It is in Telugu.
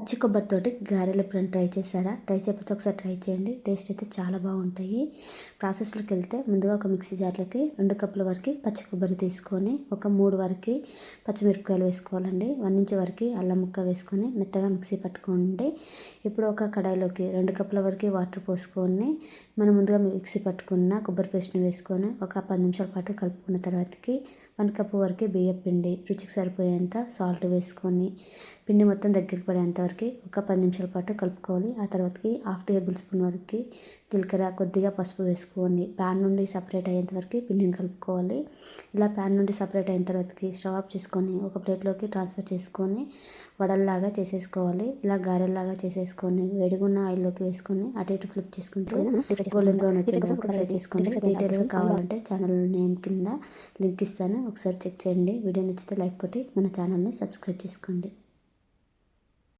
పచ్చి కొబ్బరితోటి గారెలు ఎప్పుడైనా ట్రై చేశారా? ట్రై చేయకపోతే ఒకసారి ట్రై చేయండి. టేస్ట్ అయితే చాలా బాగుంటాయి. ప్రాసెస్లోకి వెళ్తే ముందుగా ఒక మిక్సీ జార్లోకి రెండు కప్పుల వరకు పచ్చి కొబ్బరి తీసుకొని ఒక మూడు వరకు పచ్చిమిరపకాయలు వేసుకోవాలండి. వన్ ఇంచ్ వరకు అల్లం ముక్క వేసుకొని మెత్తగా మిక్సీ పట్టుకోండి ఇప్పుడు ఒక కడాయిలోకి రెండు కప్పుల వరకు వాటర్ పోసుకొని మనం ముందుగా మిక్సీ పట్టుకున్న కొబ్బరి పేస్ట్ని వేసుకొని ఒక పది నిమిషాల పాటు కలుపుకున్న తర్వాతకి వన్ కప్పు వరకు బియ్యం పిండి రుచికి సరిపోయేంత సాల్ట్ వేసుకొని పిండి మొత్తం దగ్గరికి పడేంత వరకు ఒక పది నిమిషాల పాటు కలుపుకోవాలి. ఆ తర్వాతకి హాఫ్ టేబుల్ స్పూన్ వరకు జీలకర్ర కొద్దిగా పసుపు వేసుకోండి. ప్యాన్ నుండి సపరేట్ అయ్యేంత వరకు పిండిని కలుపుకోవాలి. ఇలా ప్యాన్ నుండి సపరేట్ అయిన తర్వాతకి స్టవ్ ఆఫ్ చేసుకొని ఒక ప్లేట్లోకి ట్రాన్స్ఫర్ చేసుకొని వడల్లాగా చేసేసుకోవాలి. ఇలా గారెల్లాగా చేసేసుకొని వేడిగున్న ఆయిల్లోకి వేసుకొని అటు ఇటు ఫ్లిప్ చేసుకుంటే గోల్డెన్ బ్రౌన్ వచ్చేదాకా ఫ్రై చేసుకొని డీటెయిల్గా కావాలంటే ఛానల్ నేమ్ కింద లింక్ ఇస్తాను. ఒకసారి చెక్ చేయండి. వీడియో నచ్చితే లైక్ కొట్టి మన ఛానల్ని సబ్స్క్రైబ్ చేసుకోండి.